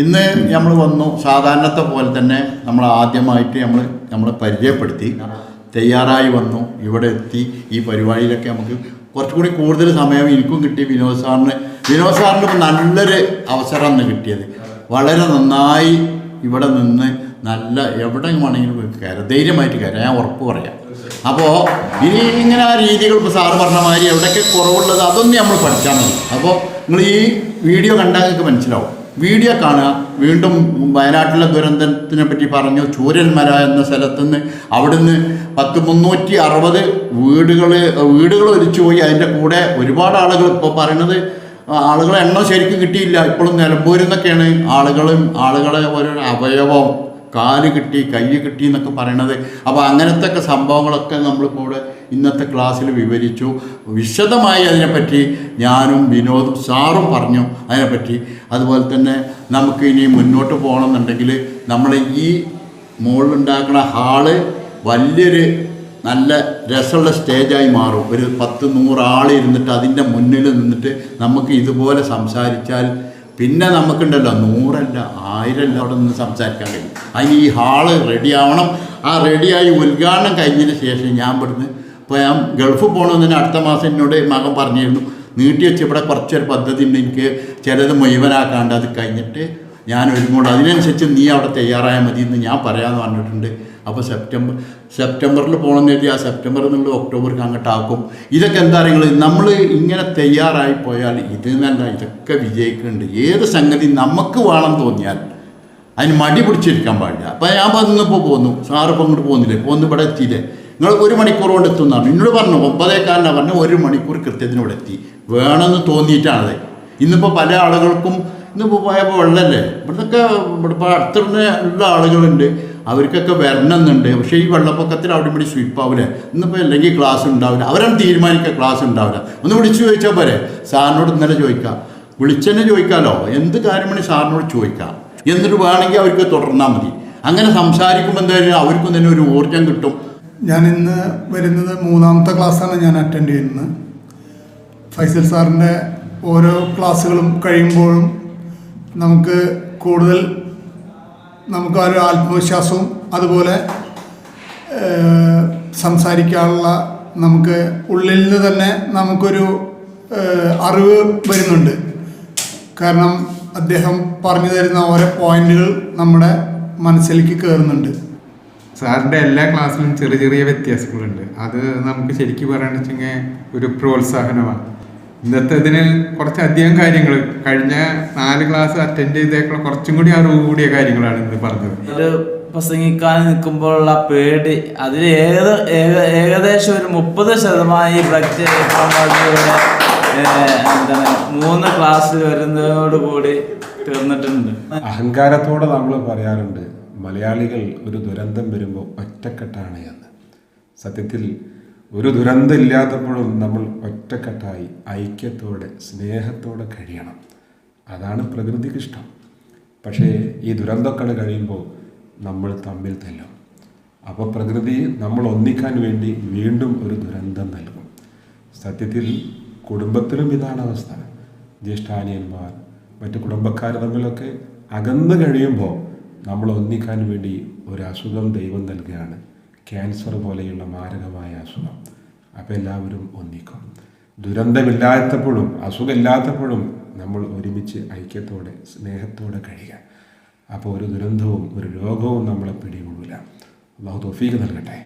ഇന്ന് നമ്മൾ വന്നു. സാധാരണത്തെ പോലെ തന്നെ നമ്മൾ ആദ്യമായിട്ട് നമ്മൾ നമ്മളെ പരിചയപ്പെടുത്തി. തയ്യാറായി വന്നു. ഇവിടെ എത്തി. ഈ പരിപാടിയിലൊക്കെ നമുക്ക് കുറച്ചുകൂടി കൂടുതൽ സമയം എനിക്കും കിട്ടി. വിനോദ് സാറിന് വിനോദ് സാറിന് നല്ലൊരു അവസരമാണ് കിട്ടിയത്. വളരെ നന്നായി ഇവിടെ നിന്ന് നല്ല എവിടെ വേണമെങ്കിലും കയറാം. ധൈര്യമായിട്ട് കയറാം. ഞാൻ ഉറപ്പ് പറയാം. അപ്പോൾ ഇനി ഇങ്ങനെ ആ രീതികൾ ഇപ്പോൾ സാറ് പറഞ്ഞ മാതിരി എവിടെയൊക്കെ കുറവുള്ളത് അതൊന്നും നമ്മൾ പഠിച്ചാൽ മതി. അപ്പോൾ നിങ്ങൾ ഈ വീഡിയോ കണ്ടാൽ നിങ്ങൾക്ക് മനസ്സിലാവും. വീഡിയോ കാണുക. വീണ്ടും വയനാട്ടിലെ ദുരന്തത്തിനെ പറ്റി പറഞ്ഞു. ചൂര്യന്മര എന്ന സ്ഥലത്ത് നിന്ന് അവിടുന്ന് പത്ത് മുന്നൂറ്റി അറുപത് വീടുകൾ വീടുകൾ ഒലിച്ചു പോയി. അതിന്റെ കൂടെ ഒരുപാട് ആളുകൾ ഇപ്പോൾ പറയണത് ആളുകളെ എണ്ണം ശരിക്കും കിട്ടിയില്ല. ഇപ്പോഴും നിലമ്പൂരിൽ നിന്നൊക്കെയാണ് ആളുകളും ആളുകളെ ഓരോ അവയവം കാൽ കിട്ടി കൈ കിട്ടി എന്നൊക്കെ പറയണത്. അപ്പോൾ അങ്ങനത്തെ ഒക്കെ സംഭവങ്ങളൊക്കെ നമ്മളിപ്പോൾ ഇവിടെ ഇന്നത്തെ ക്ലാസ്സിൽ വിവരിച്ചു. വിശദമായി അതിനെപ്പറ്റി ഞാനും വിനോദും സാറും പറഞ്ഞു അതിനെപ്പറ്റി. അതുപോലെ തന്നെ നമുക്ക് ഇനി മുന്നോട്ട് പോകണമെന്നുണ്ടെങ്കിൽ നമ്മൾ ഈ മുകളിലുണ്ടാക്കുന്ന ഹാൾ വലിയൊരു നല്ല രസമുള്ള സ്റ്റേജായി മാറും. ഒരു പത്ത് ആൾ ഇരുന്നിട്ട് അതിന്റെ മുന്നിൽ നിന്നിട്ട് നമുക്ക് ഇതുപോലെ സംസാരിച്ചാൽ പിന്നെ നമുക്കുണ്ടല്ലോ നൂറല്ല ആയിരമല്ല അവിടെ നിന്ന് സംസാരിക്കാൻ കഴിയും. അതിന് ഈ ഹാൾ റെഡിയാവണം. ആ റെഡിയായി ഉദ്ഘാടനം കഴിഞ്ഞതിന് ശേഷം ഞാൻ ഇവിടുന്ന് ഇപ്പോൾ ഞാൻ ഗൾഫ് പോകണമെന്ന് അടുത്ത മാസം എന്നോട് മകൻ പറഞ്ഞിരുന്നു നീട്ടി വെച്ച് ഇവിടെ കുറച്ചൊരു പദ്ധതി ഉണ്ട് എനിക്ക് ചിലത് മുഴുവനാക്കാണ്ട് അത് കഴിഞ്ഞിട്ട് ഞാൻ ഒരുങ്ങോട്ട് അതിനനുസരിച്ച് നീ അവിടെ തയ്യാറായാൽ മതി എന്ന് ഞാൻ പറയാമെന്ന് പറഞ്ഞിട്ടുണ്ട്. അപ്പോൾ സെപ്റ്റംബർ സെപ്റ്റംബറിൽ പോകണമെന്ന് കരുതി ആ സെപ്റ്റംബർ എന്നുള്ള ഒക്ടോബർക്ക് അങ്ങോട്ട് ആക്കും. ഇതൊക്കെ എന്താ പറയുക നമ്മൾ ഇങ്ങനെ തയ്യാറായി പോയാൽ ഇത് നല്ല ഇതൊക്കെ വിജയിക്കുന്നുണ്ട്. ഏത് സംഗതി നമുക്ക് വേണം തോന്നിയാൽ അതിന് മടി പിടിച്ചിരിക്കാൻ പാടില്ല. അപ്പോൾ ഞാൻ വന്നിപ്പോൾ പോന്നു. സാറ് ഇപ്പം ഇങ്ങോട്ട് പോകുന്നില്ലേ? പോന്ന് ഇവിടെ എത്തിയില്ലേ? നിങ്ങൾ ഒരു മണിക്കൂർ കൊണ്ട് എത്തുന്നതാണ് എന്നോട് പറഞ്ഞു ഒമ്പതേക്കാരനാണ് പറഞ്ഞു ഒരു മണിക്കൂർ കൃത്യത്തിനോട് എത്തി. വേണമെന്ന് തോന്നിയിട്ടാണത്. ഇന്നിപ്പോൾ പല ആളുകൾക്കും ഇന്നിപ്പോൾ പോയപ്പോൾ വെള്ളമല്ലേ ഇവിടുന്നൊക്കെ ഇവിടെ ഇപ്പോൾ അടുത്തുള്ള ഉള്ള ആളുകളുണ്ട്. അവർക്കൊക്കെ വരണമെന്നുണ്ട്. പക്ഷേ ഈ വെള്ളപ്പൊക്കത്തിൽ അവിടെ ഇവിടെ സ്വീപ്പാവില്ലേ ഇന്നിപ്പോൾ അല്ലെങ്കിൽ ക്ലാസ് ഉണ്ടാവില്ല അവരാണ് തീരുമാനിക്കുക ക്ലാസ് ഉണ്ടാവില്ല. ഒന്ന് വിളിച്ചു ചോദിച്ചാൽ പോരെ? സാറിനോട് ഇന്നലെ ചോദിക്കാം. വിളിച്ചെന്നെ ചോദിക്കാമല്ലോ എന്ത് കാര്യമാണ് സാറിനോട് ചോദിക്കാം? എന്നിട്ട് വേണമെങ്കിൽ അവർക്ക് തുടർന്നാൽ മതി. അങ്ങനെ സംസാരിക്കുമ്പോൾ എന്തായാലും അവർക്കും തന്നെ ഒരു ഊർജം കിട്ടും. ഞാൻ ഇന്ന് വരുന്നത് മൂന്നാമത്തെ ക്ലാസ്സാണ് ഞാൻ അറ്റൻഡ് ചെയ്യുന്നത്. ഫൈസൽ സാറിന്റെ ഓരോ ക്ലാസ്സുകളും കഴിയുമ്പോഴും നമുക്ക് കൂടുതൽ നമുക്ക് ഒരു ആത്മവിശ്വാസവും അതുപോലെ സംസാരിക്കാനുള്ള നമുക്ക് ഉള്ളിൽ നിന്ന് തന്നെ നമുക്കൊരു അറിവ് വരുന്നുണ്ട്. കാരണം അദ്ദേഹം പറഞ്ഞു തരുന്ന ഓരോ പോയിന്റുകൾ നമ്മുടെ മനസ്സിലേക്ക് കയറുന്നുണ്ട് സാറിന്റെ എല്ലാ ക്ലാസ്സിലും ചെറിയ ചെറിയ വ്യത്യാസങ്ങളുണ്ട്. അത് നമുക്ക് ശരിക്കും പറയുകയാണെന്ന് വെച്ചെങ്കിൽ ഒരു പ്രോത്സാഹനമാണ്. ഇന്നത്തെ ഇതിന് കുറച്ചധികം കാര്യങ്ങൾ. കഴിഞ്ഞ നാല് ക്ലാസ് അറ്റൻഡ് ചെയ്തേക്കുള്ള കുറച്ചും കൂടി അറിവ് കൂടിയ കാര്യങ്ങളാണ് ഇന്ന് പറഞ്ഞത്. ഒരു പ്രസംഗിക്കാൻ നിൽക്കുമ്പോഴുള്ള പേടി. അതിൽ ഏത് ഏക- ഏകദേശം ഒരു മുപ്പത് ശതമാനം ഈ ബ്ലഡ് എന്താണ് മൂന്ന് ക്ലാസ്സിൽ വരുന്നതോടുകൂടി തീർന്നിട്ടുണ്ട്. അഹങ്കാരത്തോടെ നമ്മൾ പറയാറുണ്ട് മലയാളികൾ ഒരു ദുരന്തം വരുമ്പോൾ ഒറ്റക്കെട്ടാണ് എന്ന്. സത്യത്തിൽ ഒരു ദുരന്തമില്ലാത്തപ്പോഴും നമ്മൾ ഒറ്റക്കെട്ടായി ഐക്യത്തോടെ സ്നേഹത്തോടെ കഴിയണം. അതാണ് പ്രകൃതിക്കിഷ്ടം പക്ഷേ ഈ ദുരന്തക്കട കഴിയുമ്പോൾ നമ്മൾ തമ്മിൽ തെല്ലും. അപ്പോൾ പ്രകൃതി നമ്മൾ ഒന്നിക്കാൻ വേണ്ടി വീണ്ടും ഒരു ദുരന്തം നൽകും. സത്യത്തിൽ കുടുംബത്തിലും ഇതാണ് അവസ്ഥ. ജ്യേഷ്ഠാനിയന്മാർ മറ്റു കുടുംബക്കാർ തമ്മിലൊക്കെ അകന്നു കഴിയുമ്പോൾ നമ്മൾ ഒന്നിക്കാൻ വേണ്ടി ഒരു അസുഖം ദൈവം നൽകുകയാണ്. ക്യാൻസർ പോലെയുള്ള മാരകമായ അസുഖം. അപ്പോൾ എല്ലാവരും ഒന്നിക്കും. ദുരന്തമില്ലാത്തപ്പോഴും അസുഖമില്ലാത്തപ്പോഴും നമ്മൾ ഒരുമിച്ച് ഐക്യത്തോടെ സ്നേഹത്തോടെ കഴിയുക. അപ്പോൾ ഒരു ദുരന്തവും ഒരു രോഗവും നമ്മളെ പിടികൂടില്ല. അള്ളാഹു തോഫീക്ക് നൽകട്ടെ.